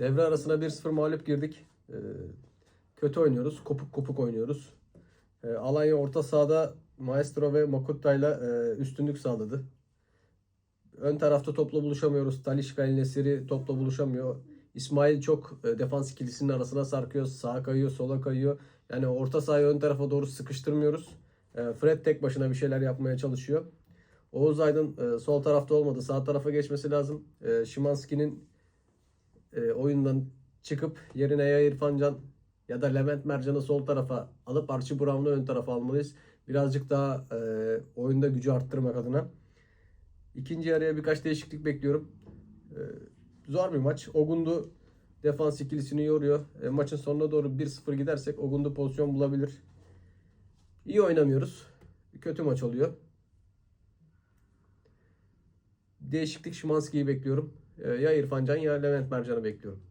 Devre arasına 1-0 mağlup girdik. Ee, kötü oynuyoruz. Kopuk kopuk oynuyoruz. Ee, Alanya orta sahada Maestro ve Makutta ile e, üstünlük sağladı. Ön tarafta topla buluşamıyoruz. Talişka ile Nesiri topla buluşamıyor. İsmail çok e, defans ikilisinin arasına sarkıyor. Sağa kayıyor, sola kayıyor. Yani orta sahayı ön tarafa doğru sıkıştırmıyoruz. E, Fred tek başına bir şeyler yapmaya çalışıyor. Oğuz Aydın e, sol tarafta olmadı. Sağ tarafa geçmesi lazım. E, Şimanski'nin e, oyundan çıkıp yerine ya İrfan Can ya da Levent Mercan'ı sol tarafa alıp Archie Brown'u ön tarafa almalıyız. Birazcık daha e, oyunda gücü arttırmak adına. İkinci yarıya birkaç değişiklik bekliyorum. E, zor bir maç. Ogundu defans ikilisini yoruyor. E, maçın sonuna doğru 1-0 gidersek Ogundu pozisyon bulabilir. İyi oynamıyoruz. Kötü maç oluyor. Değişiklik Şimanski'yi bekliyorum. E, ya İrfan Can ya Levent Mercan'ı bekliyorum.